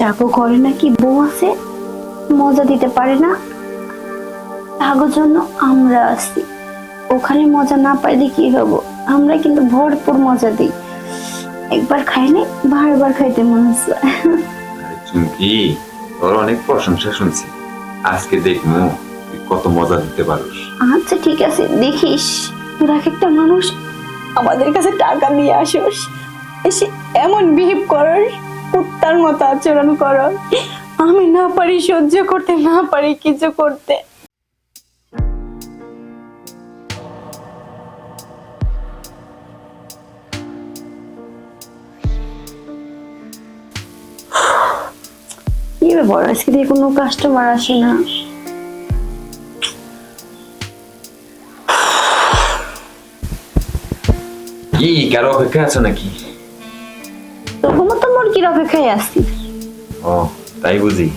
যাব ঘরে নাকি বউ আছে? মজা দিতে পারে না? তাগোর জন্য আমরা আছি। ওখানে মজা না পাইলে কি হব? আমরা কিন্তু ভরপুর মজা দিই। একবার খাইলে বারবার খাইতে মন হচ্ছে চুমকি তোর অনেক প্রশংসা শুনছি। আজকে দেখব কত মজা দিতে পারিস। আচ্ছা ঠিক আছে দেখিস। তোরা এক একটা মানুষ আমাদের কাছে টাকা নিয়ে আসিস। এসে এমন বিহেভ করার কুত্তার মতো আচরণ করো। আমি না পারি সহ্য করতে, না পারি কিছু করতে। কি আজকে দিয়ে কোনো কাস্টমার আসে না। কি, কারও অপেক্ষা আছে নাকি? অপেক্ষায় আসছি ও তাই বুঝি।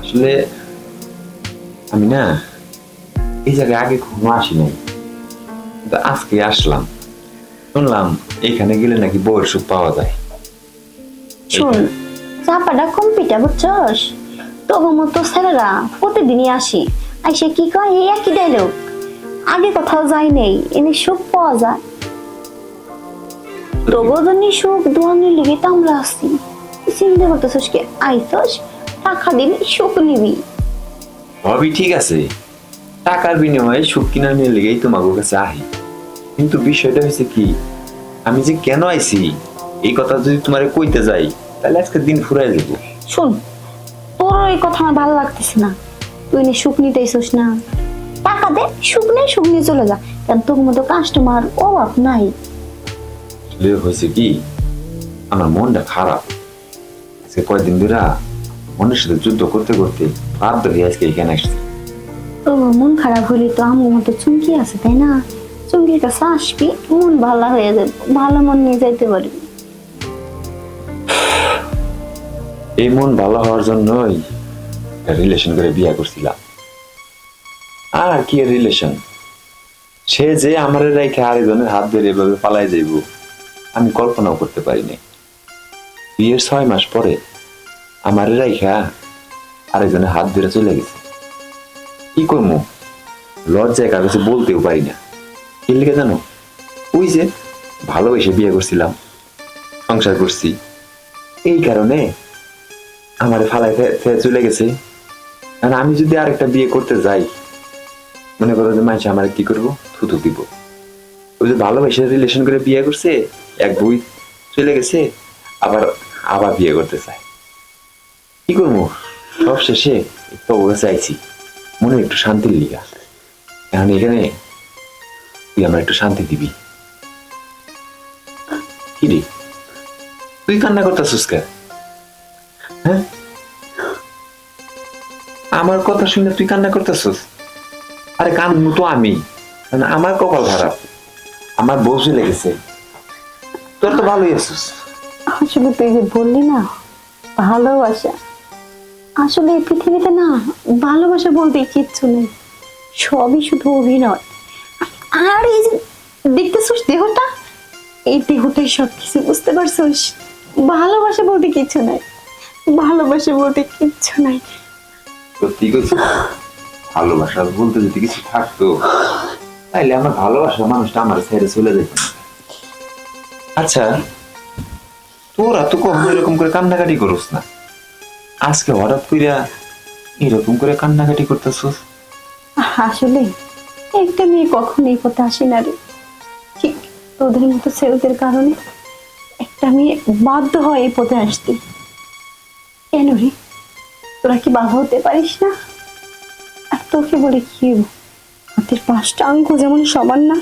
আসলে আমি না এই জায়গায় আগে কখনো আসি নাই আজকে আসলাম। শুনলাম এখানে গেলে নাকি বউয়ের সুখ পাওয়া যায়। শোন চাপাটা কম্পিটা বুঝছস? তবু মতো ছেলেরা প্রতিদিনই আসি। আইসে কি কয় এই একই ডায়লগ আগে কোথাও যাই নেই এনে সুখ পাওয়া যায়। তবু জন্য সুখ দোয়ানোর লেগে তো আমরা আসছি। চিন্তা করতেছস কি? আইসস টাকা দিবি সুখ নিবি। সবই ঠিক আছে। টাকার বিনিময়ে সুখ কিনা নিয়ে লেগেই তোমার কাছে আহি। কিন্তু বিষয়টা হয়েছে কি আমি যে কেন আইছি এই কথা যদি তোমারে কইতে যাই তাহলে আজকে দিন ফুরাই যাব শোন তোর এই কথা আমার ভালো লাগতেছে না। তুই নে সুখ নিতে আইসস না। টাকা দে সুখ নেই সুখ নিয়ে চলে যা। কারণ তোর মতো কাস্টমার অভাব নাই। আসলে হয়েছে কি আমার মনটা খারাপ আজকে কয়েকদিন ধরে মনের সাথে যুদ্ধ করতে করতে বাধ্য হয়ে আজকে এখানে আসছি তো মন খারাপ হলে তো আমার মতো চুমকি আছে তাই না? চুমকির কাছে আসবি মন ভালো হয়ে যাবে ভালো মন নিয়ে যাইতে পারবি। এই মন ভালো হওয়ার জন্যই রিলেশন করে বিয়ে করছিলাম। আর কি রিলেশন সে যে আমার রেখে আরেকজনের হাত ধরে এভাবে পালাই যাইব। আমি কল্পনাও করতে পারিনি। বিয়ের ছয় মাস পরে আমার রেখা আরেকজনের হাত ধরে চলে গেছে। কি করব লজ্জায় কার কাছে বলতেও পারি না। কি লিখে জানো, ওই যে ভালোবেসে বিয়ে করছিলাম, সংসার করছি, এই কারণে আমার ফালাই ফে- ফেলে চলে গেছে। আর আমি যদি আরেকটা বিয়ে করতে যাই, মনে করো যে মাইসে আমার কি করব? থুতু দিব। ওই যে ভালোবেসে রিলেশন করে বিয়ে করছে এক বই চলে গেছে, আবার আবার বিয়ে করতে চায়। কি করব? সব শেষে তবু আইছি মনে একটু শান্তির লিগা। এখন এখানে তুই আমার একটু শান্তি দিবি। কি রে? তুই কান্না করতেছিস কে হ্যাঁ? আমার কথা শুনে তুই কান্না করতেছিস? আরে কান্দু তো আমি। আমার কপাল খারাপ। আমার বউ চলে গেছে। তোর তো ভালোই আছিস। আসলে তুই যে বললি না ভালোবাসা। আসলে এই পৃথিবীতে না ভালোবাসা বলতে কিচ্ছু নেই। সবই শুধু অভিনয়। আর এই যে দেখতেছিস দেহটা? এই দেহটাই সব কিছু বুঝতে পারছিস? ভালোবাসা বলতে কিচ্ছু নাই। ভালোবাসা বলতে কিচ্ছু নাই। সত্যি কইছিস ভালোবাসা বলতে যদি কিছু থাকতো তাইলে আমার ভালোবাসা মানুষটা আমার ছেড়ে চলে যেত। আচ্ছা তোরা তো কখনো এরকম করে কান্নাকাটি করস না। আজকে হঠাৎ কইরা এরকম করে কান্নাকাটি করতেছস। আসলে একটা মেয়ে কখনো এই পথে আসে না রে। ঠিক তোদের মতো ছেলেদের কারণে একটা মেয়ে বাধ্য হয় এই পথে আসতে। কেন রে? তোরা কি বাধা হতে পারিস না? আর তোকে বলে কি হাতের পাঁচটা অঙ্ক যেমন সমান না,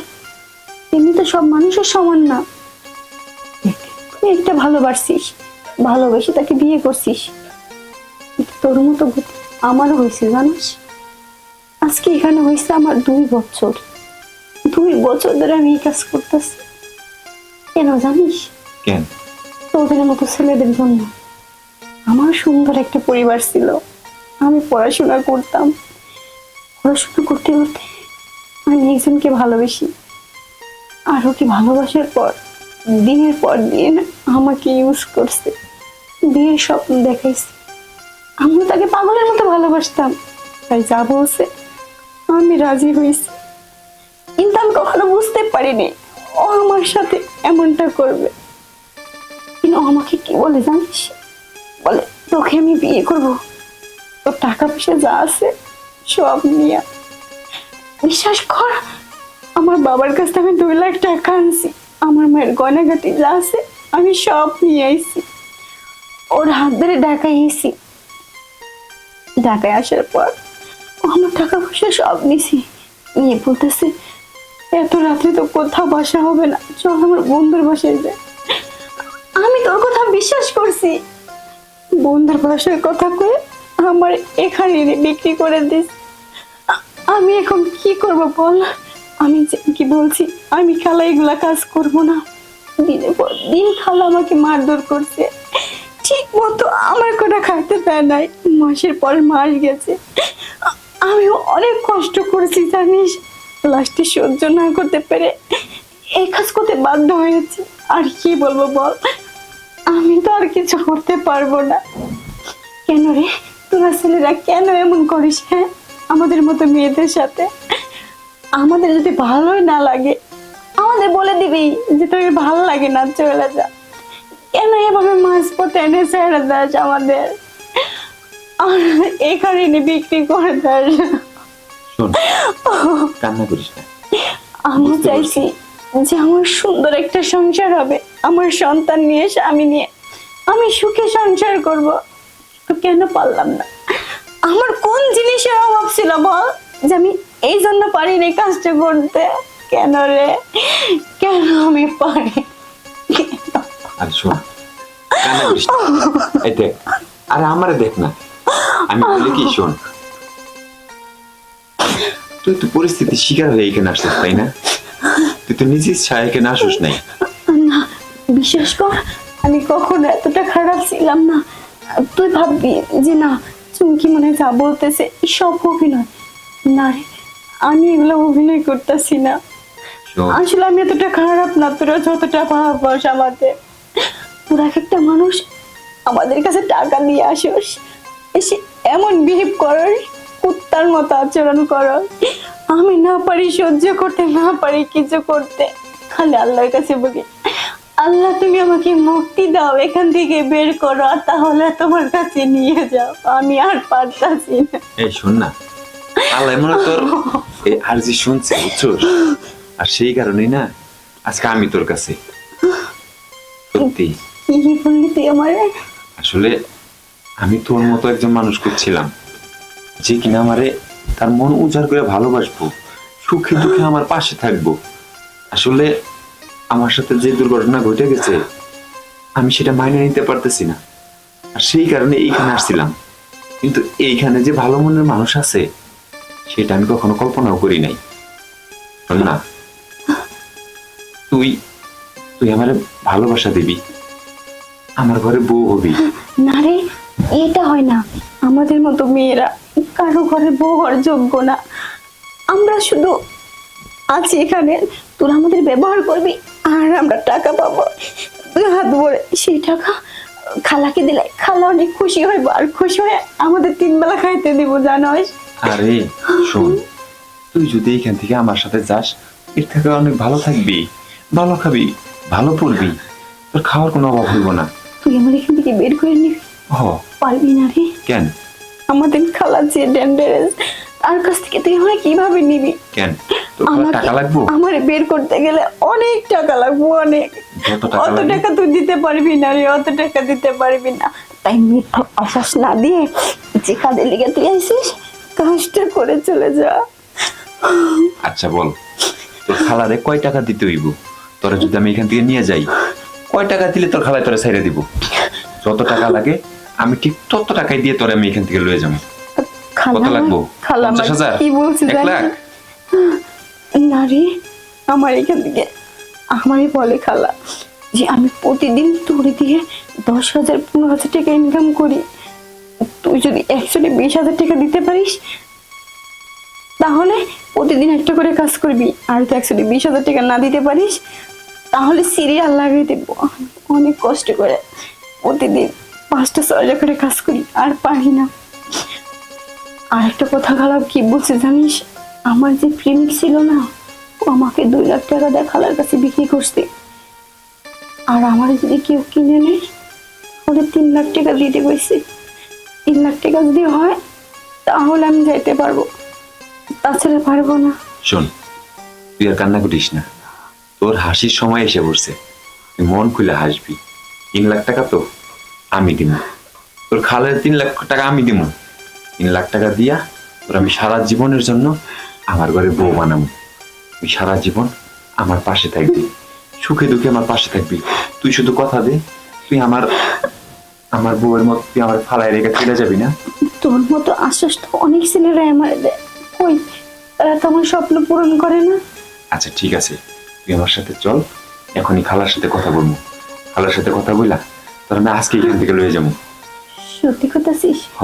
তেমনি তো সব মানুষের সমান না। একটা ভালোবাসছিস ভালোবেসে তাকে বিয়ে করছিস। তোর মতো আমারও হয়েছে জানিস? আজকে এখানে হয়েছে আমার দুই বছর। দুই বছর ধরে আমি এই কাজ করতেছি। কেন জানিস? কেন? তোদের মতো ছেলেদের জন্য। আমার সুন্দর একটা পরিবার ছিল। আমি পড়াশোনা করতাম। পড়াশোনা করতে করতে আমি একজনকে ভালোবেসি। আর ওকে ভালোবাসার পর দিনের পর দিন আমাকে ইউজ করছে। বিয়ের স্বপ্ন দেখাইছি। আমিও তাকে পাগলের মতো ভালোবাসতাম। তাই যা বলছে, আমি রাজি হয়েছি। কিন্তু আমি কখনো বুঝতে পারিনি, ও আমার সাথে এমনটা করবে। কিন্তু আমাকে কি বলে জানিস? বলে, তোকে আমি বিয়ে করব। তোর টাকা পয়সা যা আছে, সব নিয়ে বিশ্বাস কর, আমার বাবার কাছ থেকে আমি দুই লাখ টাকা আনছি। আমার মায়ের গয়নাগাটি যা আছে, আমি সব নিয়ে আইছি। ওর হাত ধরে ঢাকায় এসি ঢাকায় আসার পর আমার টাকা পয়সা সব নিছি। নিয়ে বলতেছে, এত রাত্রে তো কোথাও বাসা হবে না। চল আমার বন্ধুর বাসায় যাই। আমি তোর কথা বিশ্বাস করছি। বন্ধুর বাসার কথা কয়ে আমার এখানে বিক্রি করে দিস। আমি এখন কি করব বল? আমি যে কি বলছি, আমি খালা এগুলা কাজ করব না। দিনের পর দিন খালা আমাকে মারধর করছে। ঠিক মতো আমার কোটা খাইতে দেয় নাই। মাসের পর মাস গেছে। আ- আমি অনেক কষ্ট করেছি, জানিস। লাস্টে সহ্য না করতে পেরে এই কাজ করতে বাধ্য হয়েছি। আর কি বলব বল? আমি তো আর কিছু করতে পারব না। কেন রে? তোরা ছেলেরা কেন এমন করিস হ্যাঁ? আমাদের মতো মেয়েদের সাথে। আমাদের যদি ভালোই না লাগে আমাদের বলে দিবি যে তোকে ভালো লাগে না চলে যা। কেন এভাবে মাছ পথে এনে ছেড়ে দাস আমাদের? আর এখানে এনে বিক্রি করে দাস। কান্না করিস না। আমি চাইছি যে আমার সুন্দর একটা সংসার হবে আমার সন্তান নিয়ে স্বামী নিয়ে। আমি সুখে সংসার করব তো কেন পারলাম না? আমার কোন জিনিসের অভাব ছিল বল? যে আমি এই জন্য পারিনি কাজটা করতে। কেন রে? কেন আমি পারি? আর শোন। এই দেখ আরে আমারে দেখ না। আমি বলি কি শোন। তুই তো পরিস্থিতির শিকার হয়ে এখানে আসছিস তাই না? তুই তো নিজের ছায় এখানে আসিস নাই। না বিশ্বাস কর আমি কখনো এতটা খারাপ ছিলাম না। তুই ভাববি যে না চুমকি মনে যা বলতেছে সব অভিনয়। না রে আমি এগুলো অভিনয় করতেছি না। আসলে আমি এতটা খারাপ না তোরা যতটা ভাবাস আমাদের তোরা এক একটা মানুষ আমাদের কাছে টাকা দিয়ে আসোস এসে এমন বিহেভ করার কুত্তার মতো আচরণ করো আমি না পারি সহ্য করতে না পারি কিছু করতে। খালি আল্লাহর কাছে বলি আল্লাহ তুমি আমাকে মুক্তি দাও এখান থেকে বের করো আর তাহলে তোমার কাছে নিয়ে যাও। আমি আর পারতাছি না। এই শোন না। আল্লাহ মনে তোর এই আরজি শুনছে বুঝছোস? আর সেই কারণেই না আজকে আমি তোর কাছে। সত্যি। কি বললি তুই আমার? আসলে আমি তোর মতো একজন মানুষ করছিলাম যে কিনা আমারে তার মন উজাড় করে ভালোবাসবো সুখে দুঃখে আমার পাশে থাকব। আসলে আমার সাথে যে দুর্ঘটনা ঘটে গেছে আমি সেটা মাইনে নিতে পারতেছি না। আর সেই কারণে এইখানে আসছিলাম। কিন্তু এইখানে যে ভালো মনের মানুষ আছে সেটা আমি কখনো কল্পনাও করি নাই। না। তুই তুই আমার ভালোবাসা দিবি। আমার ঘরে বউ হবি। না রে, এটা হয় না। আমাদের মতো মেয়েরা কারও ঘরে বউ হওয়ার যোগ্য না। আমরা শুধু আছি এখানে। তোরা আমাদের ব্যবহার করবি আর আমরা টাকা পাবো। হাত ভরে সেই টাকা খালাকে দিলে খালা অনেক খুশি হয় আর খুশি হয়ে। আমাদের তিন বেলা খাইতে দিব, জানোস? আরে শোন তুই যদি এখান থেকে আমার সাথে যাস এর থেকে অনেক ভালো থাকবি ভালো খাবি ভালো পড়বি তোর খাওয়ার কোনো অভাব হইব না। তুই আমার এখান থেকে বের করে নিবি হ। পারবি না রে। কেন? আমাদের খালা যে তার কাছ থেকে তুই আমার কীভাবে নিবি? কেন? তোর টাকা লাগবো? আমার বের করতে গেলে অনেক টাকা লাগবে অনেক। অত টাকা তুই দিতে পারবি না রে অত টাকা দিতে পারবি না। তাই মিথ্যা আশ্বাস না দিয়ে যে কাজের লিগে তুই আইসিস কাজটা করে চলে যা আচ্ছা বল। তোর খালারে কয় টাকা দিতে হইব? তোরা যদি আমি এখান থেকে নিয়ে যাই কয় টাকা দিলে তোর খালায় তোরা ছাইড়ে দিব? যত টাকা লাগে আমি ঠিক তত টাকাই দিয়ে তোরা আমি এখান থেকে লয়ে যাব। কত লাগবো? পঞ্চাশ হাজার? এক লাখ? না রে আমার এখান থেকে আমারই বলে খালা যে আমি প্রতিদিন তোরে দিয়ে দশ হাজার পনেরো হাজার টাকা ইনকাম করি। তুই যদি একশোটি বিশ হাজার টাকা দিতে পারিস, তাহলে প্রতিদিন একটা করে কাজ করবি। আর তো একশোটি বিশ হাজার টাকা না দিতে পারিস, তাহলে সিরিয়াল লাগিয়ে দেব। অনেক কষ্ট করে প্রতিদিন পাঁচটা ছয়টা করে কাজ করি, আর পারি না। আর একটা কথা খারাপ কি বলছে জানিস? আমার যে প্রেমিক ছিল না, ও আমাকে দুই লাখ টাকা দিয়ে খালার কাছে বিক্রি করছে আর আমার যদি কেউ কিনে নেয় ওরে তিন লাখ টাকা দিতে কইছে তিন লাখ টাকা যদি হয়, তাহলে আমি যাইতে পারব। তাছাড়া পারব না। শোন, তুই আর কান্না করিস না। তোর হাসির সময় এসে পড়ছে। তুই মন খুলে হাসবি। তিন লাখ টাকা তো আমি দিব তোর খালের তিন লাখ টাকা আমি দিব তিন লাখ টাকা দিয়া তোর আমি সারা জীবনের জন্য আমার ঘরে বউ বানাবো তুই সারা জীবন আমার পাশে থাকবি। সুখে দুঃখে আমার পাশে থাকবি। তুই শুধু কথা দে। তুই আমার আমার বউয়ের মতো তুই আমার ফালায় রেখে চলে যাবি না? তোর মতো আশ্বাস তো অনেক ছেলেরা আমার দেয় কই? তারা তো আমার স্বপ্ন পূরণ করে না। আচ্ছা ঠিক আছে। তুই আমার সাথে চল এখনই খালার সাথে কথা বলব। খালার সাথে কথা বললা তোর আমি আজকে এখান থেকে লয়ে যাব। সত্যি কথাছিস হ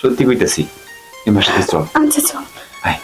সত্যি কইতাছি। তুই আমার সাথে চল। আচ্ছা চল। আয়।